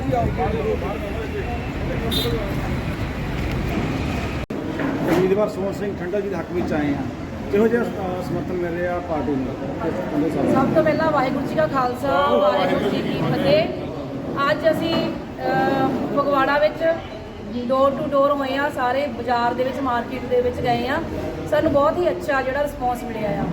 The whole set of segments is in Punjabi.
ਜੀ ਆਓ ਉਮੀਦਵਾਰ ਸੋਹਣ ਸਿੰਘ ਠੰਡਾ ਜੀ ਦੇ ਹੱਕ ਵਿੱਚ ਆਏ ਆ। ਕਿਹੋ ਜਿਹਾ ਸਮਰਥਨ ਮਿਲ ਰਿਹਾ ਪਾਰਟੀ ਨੂੰ? ਸਭ ਤੋਂ ਪਹਿਲਾਂ ਵਾਹਿਗੁਰੂ ਜੀ ਕਾ ਖਾਲਸਾ, ਵਾਹਿਗੁਰੂ ਜੀ ਕੀ ਫਤਿਹ। ਅੱਜ ਅਸੀਂ ਫਗਵਾੜਾ ਵਿੱਚ ਡੋਰ ਟੂ ਡੋਰ ਹੋਏ ਆ, ਸਾਰੇ ਬਾਜ਼ਾਰ ਦੇ ਵਿੱਚ ਮਾਰਕੀਟ ਦੇ ਵਿੱਚ ਗਏ ਆ। ਸਾਨੂੰ ਬਹੁਤ ਹੀ ਅੱਛਾ ਜਿਹੜਾ ਰਿਸਪੌਂਸ ਮਿਲਿਆ ਆ।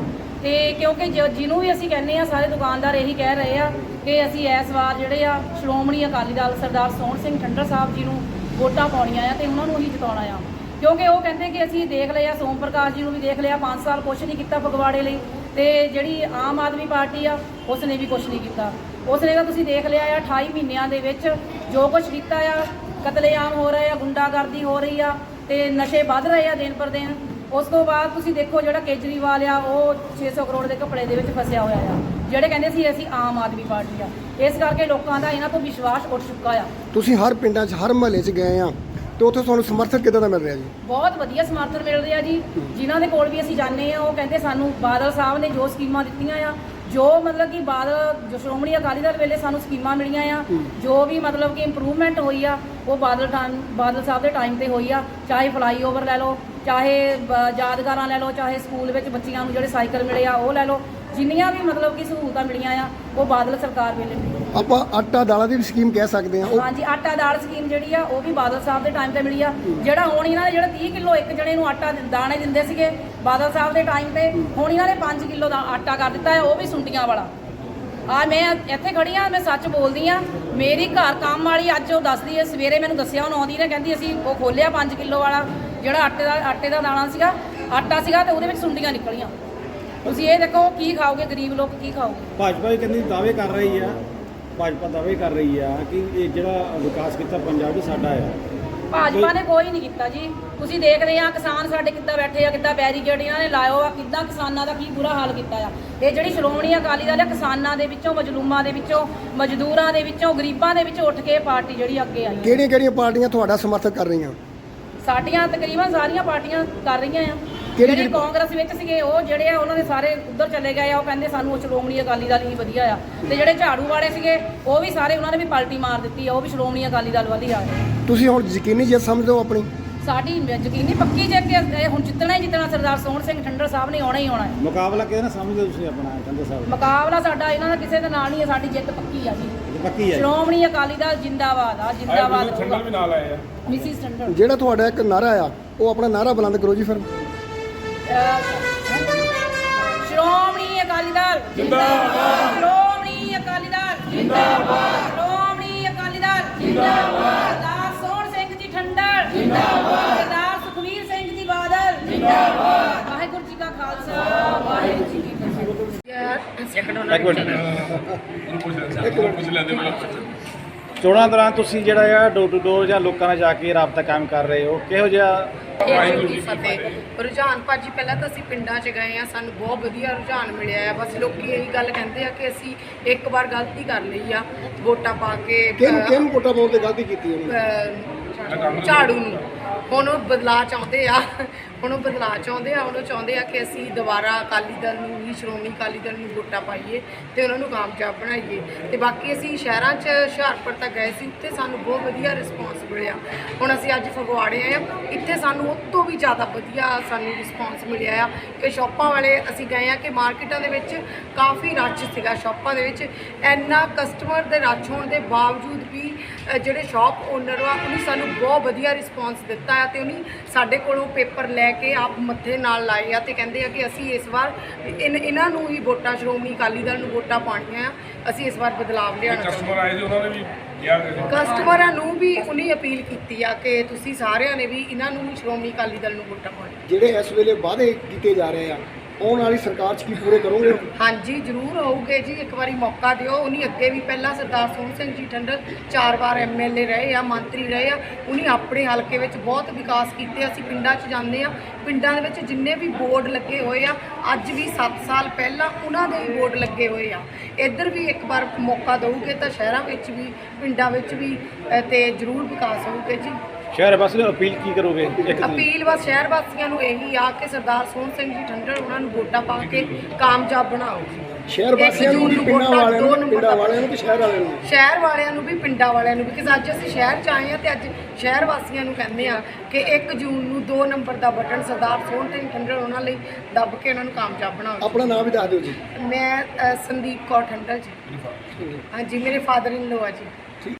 ਤੇ ਕਿਉਂਕਿ ਜ, ਜਿਹਨੂੰ ਵੀ ਅਸੀਂ ਕਹਿੰਦੇ ਆ ਸਾਰੇ ਦੁਕਾਨਦਾਰ ਇਹੀ ਕਹਿ ਰਹੇ ਆ ਕਿ ਅਸੀਂ ਇਸ ਵਾਰ ਜਿਹੜੇ ਆ, ਸ਼੍ਰੋਮਣੀ ਅਕਾਲੀ ਦਲ ਸਰਦਾਰ ਸੋਹਣ ਸਿੰਘ ਠੰਡਰ ਸਾਹਿਬ ਜੀ ਨੂੰ ਵੋਟਾਂ ਪਾਉਣੀਆਂ ਆ ਤੇ ਉਹਨਾਂ ਨੂੰ ਹੀ ਜਿਤਾਉਣਾ ਆ। ਕਿਉਂਕਿ ਉਹ ਕਹਿੰਦੇ ਕਿ ਅਸੀਂ ਦੇਖ ਲਿਆ, ਸੋਮ ਪ੍ਰਕਾਸ਼ ਜੀ ਨੂੰ ਵੀ ਦੇਖ ਲਿਆ 5 ਸਾਲ ਕੁਛ ਨਹੀਂ ਕੀਤਾ ਫਗਵਾੜੇ ਲਈ ਤੇ ਜਿਹੜੀ ਆਮ ਆਦਮੀ ਪਾਰਟੀ ਆ ਉਸ ਨੇ ਵੀ ਕੁਛ ਨਹੀਂ ਕੀਤਾ। ਉਸ ਨੇ ਤਾਂ ਤੁਸੀਂ ਦੇਖ ਲਿਆ ਆ 28 ਮਹੀਨਿਆਂ ਦੇ ਵਿੱਚ ਜੋ ਕੁਛ ਕੀਤਾ ਆ, ਕਤਲੇਆਮ ਹੋ ਰਹੇ ਆ, ਗੁੰਡਾਗਰਦੀ ਹੋ ਰਹੀ ਆ ਤੇ ਨਸ਼ੇ ਵੱਧ ਰਹੇ ਆ ਦਿਨ ਪਰ ਦਿਨ। ਉਸ ਤੋਂ ਬਾਅਦ ਤੁਸੀਂ ਦੇਖੋ ਜਿਹੜਾ ਕੇਜਰੀਵਾਲ ਆ ਉਹ 600 ਕਰੋੜ ਦੇ ਕੱਪੜੇ ਦੇ ਵਿੱਚ ਫਸਿਆ ਹੋਇਆ ਆ। ਜਿਹੜੇ ਕਹਿੰਦੇ ਸੀ ਅਸੀਂ ਆਮ ਆਦਮੀ ਪਾਰਟੀ ਆ। ਇਸ ਕਰਕੇ ਲੋਕਾਂ ਦਾ ਇਹਨਾਂ ਤੋਂ ਵਿਸ਼ਵਾਸ ਉੱਠ ਚੁੱਕਾ ਆ। ਤੁਸੀਂ ਹਰ ਪਿੰਡਾਂ 'ਚ ਹਰ ਮਹੱਲੇ 'ਚ ਗਏ ਆ ਤੇ ਉੱਥੇ ਤੁਹਾਨੂੰ ਸਮਰਥਨ ਕਿੱਦਾਂ ਦਾ ਮਿਲ ਰਿਹਾ ਜੀ? ਬਹੁਤ ਵਧੀਆ ਸਮਰਥਨ ਮਿਲ ਰਿਹਾ ਜੀ। ਜਿਨ੍ਹਾਂ ਦੇ ਕੋਲ ਵੀ ਅਸੀਂ ਜਾਂਦੇ ਆ ਉਹ ਕਹਿੰਦੇ ਸਾਨੂੰ ਬਾਦਲ ਸਾਹਿਬ ਨੇ ਜੋ ਸਕੀਮਾਂ ਦਿੱਤੀਆਂ ਆ ਜੋ ਮਤਲਬ ਕਿ ਬਾਦਲ ਜੋ ਸ਼੍ਰੋਮਣੀ ਅਕਾਲੀ ਦਲ ਵੇਲੇ ਸਾਨੂੰ ਸਕੀਮਾਂ ਮਿਲੀਆਂ ਆ ਜੋ ਵੀ ਮਤਲਬ ਕਿ ਇੰਪਰੂਵਮੈਂਟ ਹੋਈ ਆ ਉਹ ਬਾਦਲ ਬਾਦਲ ਸਾਹਿਬ ਦੇ ਟਾਈਮ ਤੇ ਹੋਈ ਆ। ਚਾਹੇ ਫਲਾਈਓਵਰ ਲੈ ਲਓ ਚਾਹੇ ਯਾਦਗਾਰਾਂ ਲੈ ਲਓ ਚਾਹੇ ਸਕੂਲ ਵਿੱਚ ਬੱਚਿਆਂ ਨੂੰ ਜਿਹੜੇ ਸਾਈਕਲ ਮਿਲੇ ਆ ਉਹ ਲੈ ਲਓ। ਜਿੰਨੀਆਂ ਵੀ ਮਤਲਬ ਕਿ ਸਹੂਲਤਾਂ ਮਿਲੀਆਂ ਆ ਉਹ ਬਾਦਲ ਸਰਕਾਰ ਵੇਲੇ ਮਿਲੀਆਂ। ਆਪਾਂ ਆਟਾ ਦਾਲਾਂ ਦੀ ਵੀ ਸਕੀਮ ਕਹਿ ਸਕਦੇ ਆ ਹਾਂਜੀ ਆਟਾ ਦਾਲ ਸਕੀਮ ਜਿਹੜੀ ਆ ਉਹ ਵੀ ਬਾਦਲ ਸਾਹਿਬ ਦੇ ਟਾਈਮ ਤੇ ਮਿਲੀ ਆ। ਜਿਹੜਾ ਹੁਣ ਇਹਨਾਂ ਨੇ ਜਿਹੜਾ 30 ਕਿਲੋ ਇੱਕ ਜਣੇ ਨੂੰ ਆਟਾ ਦਾਣੇ ਦਿੰਦੇ ਸੀਗੇ ਬਾਦਲ ਸਾਹਿਬ ਦੇ ਟਾਈਮ ਤੇ ਹੁਣ ਇਹਨਾਂ ਨੇ 5 ਕਿਲੋ ਦਾ ਆਟਾ ਕਰ ਦਿੱਤਾ ਹੈ ਉਹ ਵੀ ਸੁੰਡੀਆਂ ਵਾਲਾ। ਆ ਮੈਂ ਇੱਥੇ ਖੜੀ ਆ ਮੈਂ ਸੱਚ ਬੋਲਦੀ ਆ ਮੇਰੀ ਘਰ ਕੰਮ ਵਾਲੀ ਅੱਜ ਉਹ ਦੱਸਦੀ ਹੈ ਸਵੇਰੇ ਮੈਨੂੰ ਦੱਸਿਆ ਉਹ ਆਉਂਦੀ ਨੇ ਕਹਿੰਦੀ ਅਸੀਂ ਉਹ ਖੋਲਿਆ 5 ਕਿਲੋ ਵਾਲਾ। ਜਿਹੜਾ ਆਟੇ ਦਾ ਆਟੇ ਦਾ ਦਾਣਾ ਸੀਗਾ ਆਟਾ ਸੀਗਾ ਤੇ ਉਹਦੇ ਵਿੱਚ ਸੁੰਡੀਆਂ ਨਿਕਲੀਆਂ। ਤੁਸੀਂ ਇਹ ਦੇਖੋ ਕੀ ਖਾਓਗੇ ਗਰੀਬ ਲੋਕ ਕੀ ਖਾਓਗੇ? ਭਾਜਪਾ ਇਹ ਕਹਿੰਦੀ ਦਾਅਵੇ ਕਰ ਰਹੀ ਆ। ਭਾਜਪਾ ਦਾਅਵੇ ਕਰ ਰਹੀ ਆ ਕਿ ਇਹ ਜਿਹੜਾ ਵਿਕਾਸ ਕੀਤਾ ਪੰਜਾਬ ਦਾ ਸਾਡਾ ਆ। ਭਾਜਪਾ ਨੇ ਕੋਈ ਨਹੀਂ ਕੀਤਾ ਜੀ। ਤੁਸੀਂ ਦੇਖ ਰਹੇ ਆ ਕਿਸਾਨ ਸਾਡੇ ਕਿੱਦਾਂ ਬੈਠੇ ਆ ਕਿੱਦਾਂ ਬੈਰੀਕੇਡ ਇਹਨਾਂ ਨੇ ਲਾਇਓ ਆ ਕਿੱਦਾਂ ਕਿਸਾਨਾਂ ਦਾ ਕੀ ਬੁਰਾ ਹਾਲ ਕੀਤਾ ਆ। ਇਹ ਜਿਹੜੀ ਸ਼੍ਰੋਮਣੀ ਅਕਾਲੀ ਦਲ ਆ ਕਿਸਾਨਾਂ ਦੇ ਵਿੱਚੋਂ ਮਜਲੂਮਾਂ ਦੇ ਵਿੱਚੋਂ ਮਜ਼ਦੂਰਾਂ ਦੇ ਵਿੱਚੋਂ ਗਰੀਬਾਂ ਦੇ ਵਿੱਚੋਂ ਉੱਠ ਕੇ ਪਾਰਟੀ ਜਿਹੜੀ ਅੱਗੇ ਆਈ। ਕਿਹੜੀਆਂ ਕਿਹੜੀਆਂ ਪਾਰਟੀਆਂ ਤੁਹਾਡਾ ਸਮਰਥਨ ਕਰ ਰਹੀਆਂ? ਸਾਡੀਆਂ ਤਕਰੀਬਨ ਸਾਰੀਆਂ ਪਾਰਟੀਆਂ ਕਰ ਰਹੀਆਂ ਆ। ਕਿਹੜੀ- ਜਿਹੜੇ ਕਾਂਗਰਸ ਵਿੱਚ ਸੀਗੇ ਉਹ ਜਿਹੜੇ ਆ ਉਹਨਾਂ ਦੇ ਸਾਰੇ ਉੱਧਰ ਚਲੇ ਗਏ ਆ। ਉਹ ਕਹਿੰਦੇ ਸਾਨੂੰ ਉਹ ਸ਼੍ਰੋਮਣੀ ਅਕਾਲੀ ਦਲ ਹੀ ਵਧੀਆ ਆ। ਤੇ ਜਿਹੜੇ ਝਾੜੂ ਵਾਲੇ ਸੀਗੇ ਉਹ ਵੀ ਸਾਰੇ ਉਹਨਾਂ ਨੇ ਵੀ ਪਲਟੀ ਮਾਰ ਦਿੱਤੀ ਆ। ਉਹ ਵੀ ਸ਼੍ਰੋਮਣੀ ਅਕਾਲੀ ਦਲ ਵੱਲ ਆ। ਗਏ ਤੁਸੀਂ ਹੁਣ ਯਕੀਨੀ ਜਿੱਤ ਸਮਝਦੇ ਹੋ ਆਪਣੀ? ਸਾਡੀ ਯਕੀਨੀ ਪੱਕੀ ਜੇ ਕਿ ਇਹ ਹੁਣ ਜਿੱਤਣਾ ਸਰਦਾਰ ਸੋਹਣ ਸਿੰਘ ਠੰਡਰ ਸਾਹਿਬ ਨੇ ਆਉਣਾ ਹੀ ਆਉਣਾ ਹੈ। ਮੁਕਾਬਲਾ ਕਿਹਦੇ ਨਾਲ ਸਮਝਦੇ ਹੋ ਤੁਸੀਂ ਆਪਣਾ ਠੰਡੇ ਸਾਹਿਬ ਦਾ? ਮੁਕਾਬਲਾ ਸਾਡਾ ਇਹਨਾਂ ਦਾ ਕਿਸੇ ਦੇ ਨਾਲ ਨਹੀਂ ਹੈ ਸਾਡੀ ਜਿੱਤ ਪੱਕੀ ਆ ਜੀ। ਇਹ ਪੱਕੀ ਹੈ ਜੀ। ਸ਼੍ਰੋਮਣੀ ਅਕਾਲੀ ਦਲ ਜਿੰਦਾਬਾਦ ਆ ਜਿੰਦਾਬਾਦ ਠੰਡਰ ਵੀ ਨਾਲ ਆਏ ਆ। ਮਿਸਿਸ ਠੰਡਰ। ਜਿਹੜਾ ਤੁਹਾਡਾ ਇੱਕ ਨਾਰਾ ਆ ਉਹ ਆਪਣਾ ਨਾਰਾ ਬੁਲੰਦ ਕਰੋ ਜੀ ਫਿਰ। ਸ਼੍ਰੋਮਣੀ ਅਕਾਲੀ ਦਲ ਜਿੰਦਾਬਾਦ। ਸ਼੍ਰੋਮਣੀ ਅਕਾਲੀ ਦਲ ਜਿੰਦਾਬਾਦ। ਇੱਕ ਮਿੰਟ। ਉਹਨੂੰ ਪੁੱਛ ਲੈਂਦੇ ਚੋਣਾਂ ਦੌਰਾਨ ਤੁਸੀਂ ਜਿਹੜਾ ਆ ਡੋਰ ਟੂ ਡੋਰ ਜਾਂ ਲੋਕਾਂ ਨਾਲ ਜਾ ਕੇ ਰਾਬਤਾ ਕਾਇਮ ਕਰ ਰਹੇ ਹੋ ਕਿਹੋ ਜਿਹਾ ਫਤਿਹ ਰੁਝਾਨ। ਭਾਜੀ ਪਹਿਲਾਂ ਤਾਂ ਅਸੀਂ ਪਿੰਡਾਂ 'ਚ ਗਏ ਆ ਸਾਨੂੰ ਬਹੁਤ ਵਧੀਆ ਰੁਝਾਨ ਮਿਲਿਆ ਆ। ਬਸ ਲੋਕੀ ਇਹੀ ਗੱਲ ਕਹਿੰਦੇ ਆ ਕਿ ਅਸੀਂ ਇੱਕ ਵਾਰ ਗਲਤੀ ਕਰ ਲਈ ਆ ਵੋਟਾਂ ਪਾ ਕੇ ਕਿਹਨੂੰ ਕਿਹਨੂੰ ਵੋਟਾਂ ਪਾਉਣ ਤੇ ਗਲਤੀ ਕੀਤੀ ਉਹਨੇ? ਝਾੜੂ ਨੂੰ। ਹੁਣ ਉਹ ਬਦਲਾਅ ਚਾਹੁੰਦੇ ਆ, ਹੁਣ ਉਹ ਬਦਲਾਅ ਚਾਹੁੰਦੇ ਆ, ਹੁਣ ਉਹ ਚਾਹੁੰਦੇ ਆ ਕਿ ਅਸੀਂ ਦੁਬਾਰਾ ਅਕਾਲੀ ਦਲ ਨੂੰ ਹੀ, ਸ਼੍ਰੋਮਣੀ ਅਕਾਲੀ ਦਲ ਨੂੰ ਵੋਟਾਂ ਪਾਈਏ ਤੇ ਉਹਨਾਂ ਨੂੰ ਕਾਮਯਾਬ ਬਣਾਈਏ। ਤੇ ਬਾਕੀ ਅਸੀਂ ਸ਼ਹਿਰਾਂ 'ਚ ਹੁਸ਼ਿਆਰਪੁਰ ਤੱਕ ਗਏ ਸੀ, ਉੱਥੇ ਸਾਨੂੰ ਬਹੁਤ ਵਧੀਆ ਰਿਸਪੌਂਸ ਮਿਲਿਆ। ਹੁਣ ਅਸੀਂ ਅੱਜ ਫਗਵਾੜੇ ਆਏ ਆ, ਇੱਥੇ ਸਾਨੂੰ ਉਸ ਤੋਂ ਵੀ ਜ਼ਿਆਦਾ ਵਧੀਆ ਸਾਨੂੰ ਰਿਸਪੌਂਸ ਮਿਲਿਆ ਆ ਕਿ ਸ਼ਾਪਾਂ ਵਾਲੇ ਅਸੀਂ ਗਏ ਆ ਕਿ ਮਾਰਕੀਟਾਂ ਦੇ ਵਿੱਚ ਕਾਫੀ ਰੱਛ ਸੀਗਾ ਸ਼ਾਪਾਂ ਦੇ ਵਿੱਚ। ਇੰਨਾ ਕਸਟਮਰ ਦੇ ਰੱਛ ਹੋਣ ਦੇ ਬਾਵਜੂਦ ਵੀ ਜਿਹੜੇ ਸ਼ਾਪ ਓਨਰ ਆ ਉਹਨੇ ਸਾਨੂੰ ਬਹੁਤ ਵਧੀਆ ਰਿਸਪੌਂਸ ਦਿੱਤਾ। ਆ ਤੇ ਉਹਨੇ ਸਾਡੇ ਕੋਲੋਂ ਪੇਪਰ ਲੈ ਕੇ ਆਪ ਮੱਥੇ ਨਾਲ ਲਾਏ ਆ ਤੇ ਕਹਿੰਦੇ ਆ ਕਿ ਅਸੀਂ ਇਸ ਵਾਰ ਇਨ- ਇਹਨਾਂ ਨੂੰ ਹੀ ਵੋਟਾਂ ਸ਼੍ਰੋਮਣੀ ਅਕਾਲੀ ਦਲ ਨੂੰ ਵੋਟਾਂ ਪਾਉਣੀਆਂ ਆ ਅਸੀਂ ਇਸ ਵਾਰ ਬਦਲਾਵ ਲਿਆਉਣਾ ਚਾਹੁੰਦੇ ਕਸਟਮਰ ਆਏ ਸੀ ਉਹਨਾਂ ਨੇ ਵੀ ਕਿਹਾ ਕਿ ਕਸਟਮਰਾਂ ਨੂੰ ਵੀ ਉਹਨੇ ਅਪੀਲ ਕੀਤੀ ਆ ਕਿ ਤੁਸੀਂ ਸਾਰਿਆਂ ਨੇ ਵੀ ਇਹਨਾਂ ਨੂੰ ਹੀ ਸ਼੍ਰੋਮਣੀ ਅਕਾਲੀ ਦਲ ਨੂੰ ਵੋਟਾਂ ਪਾਉਣੀਆਂ। ਜਿਹੜੇ ਇਸ ਵੇਲੇ ਵਾਅਦੇ ਕੀਤੇ ਜਾ ਰਹੇ ਆ ਆਉਣ ਵਾਲੀ ਸਰਕਾਰ 'ਚ ਕੀ ਪੂਰੇ ਕਰੋਗੇ? ਹਾਂਜੀ ਜ਼ਰੂਰ ਹੋਊਗੇ ਜੀ। ਇੱਕ ਵਾਰੀ ਮੌਕਾ ਦਿਓ। ਉਹਨੀ ਅੱਗੇ ਵੀ ਪਹਿਲਾਂ ਸਰਦਾਰ ਸੋਹਣ ਸਿੰਘ ਜੀ ਠੰਡਰ ਚਾਰ ਵਾਰ ਐਮਐਲਏ ਰਹੇ ਆ ਮੰਤਰੀ ਰਹੇ ਆ। ਉਹਨੀ ਆਪਣੇ ਹਲਕੇ ਵਿੱਚ ਬਹੁਤ ਵਿਕਾਸ ਕੀਤੇ। ਅਸੀਂ ਪਿੰਡਾਂ 'ਚ ਜਾਂਦੇ ਆ। ਪਿੰਡਾਂ ਦੇ ਵਿੱਚ ਜਿੰਨੇ ਵੀ ਬੋਰਡ ਲੱਗੇ ਹੋਏ ਆ ਅੱਜ ਵੀ 7 ਸਾਲ ਪਹਿਲਾਂ ਉਹਨਾਂ ਦੇ ਹੀ ਬੋਰਡ ਲੱਗੇ ਹੋਏ ਆ। ਇੱਧਰ ਵੀ ਇੱਕ ਵਾਰ ਮੌਕਾ ਦਊਗੇ ਤਾਂ ਸ਼ਹਿਰਾਂ ਵਿੱਚ ਵੀ ਪਿੰਡਾਂ ਵਿੱਚ ਵੀ ਅ, ਤੇ ਜ਼ਰੂਰ ਵਿਕਾਸ ਹੋਊਗੇ ਜੀ। ਸ਼ਹਿਰ ਵਾਸੀ ਨੂੰ ਅਪੀਲ ਕੀ ਕਰੋਗੇ ਇੱਕ ਅਪੀਲ ਬਸ ਸ਼ਹਿਰ ਵਾਸੀਆਂ ਨੂੰ ਇਹੀ ਆ ਕਿ ਸਰਦਾਰ ਸੋਹਣ ਸਿੰਘ ਜੀ ਠੰਡਰ ਉਹਨਾਂ ਨੂੰ ਵੋਟਾਂ ਪਾ ਕੇ ਕਾਮਯਾਬ ਬਣਾਓ। ਸ਼ਹਿਰ ਵਾਸੀਆਂ ਨੂੰ ਵੀ ਪਿੰਡਾਂ ਵਾਲਿਆਂ ਨੂੰ ਪਿੰਡਾਂ ਵਾਲਿਆਂ ਨੂੰ ਤੇ ਸ਼ਹਿਰ ਵਾਲਿਆਂ ਨੂੰ ਸ਼ਹਿਰ ਵਾਲਿਆਂ ਨੂੰ ਵੀ ਪਿੰਡਾਂ ਵਾਲਿਆਂ ਨੂੰ ਵੀ ਕਿ ਅੱਜ ਅਸੀਂ ਸ਼ਹਿਰ ਚ ਆਏ ਆ ਤੇ ਅੱਜ ਸ਼ਹਿਰ ਵਾਸੀਆਂ ਨੂੰ ਕਹਿੰਦੇ ਆ ਕਿ 1 ਜੂਨ ਨੂੰ 2 ਨੰਬਰ ਦਾ ਬਟਨ ਸਰਦਾਰ ਸੋਹਣ ਸਿੰਘ ਠੰਡਲ ਉਹਨਾਂ ਲਈ ਦੱਬ ਕੇ ਉਹਨਾਂ ਨੂੰ ਕਾਮਯਾਬ ਬਣਾਓ ਆਪਣਾ ਨਾਮ ਵੀ ਦੱਸ ਦਿਓ ਜੀ। ਮੈਂ ਸੰਦੀਪ ਕੌਰ ਠੰਡਲ ਜੀ। ਹਾਂਜੀ ਮੇਰੇ ਫਾਦਰ ਇਨ ਲੋ ਆ ਜੀ।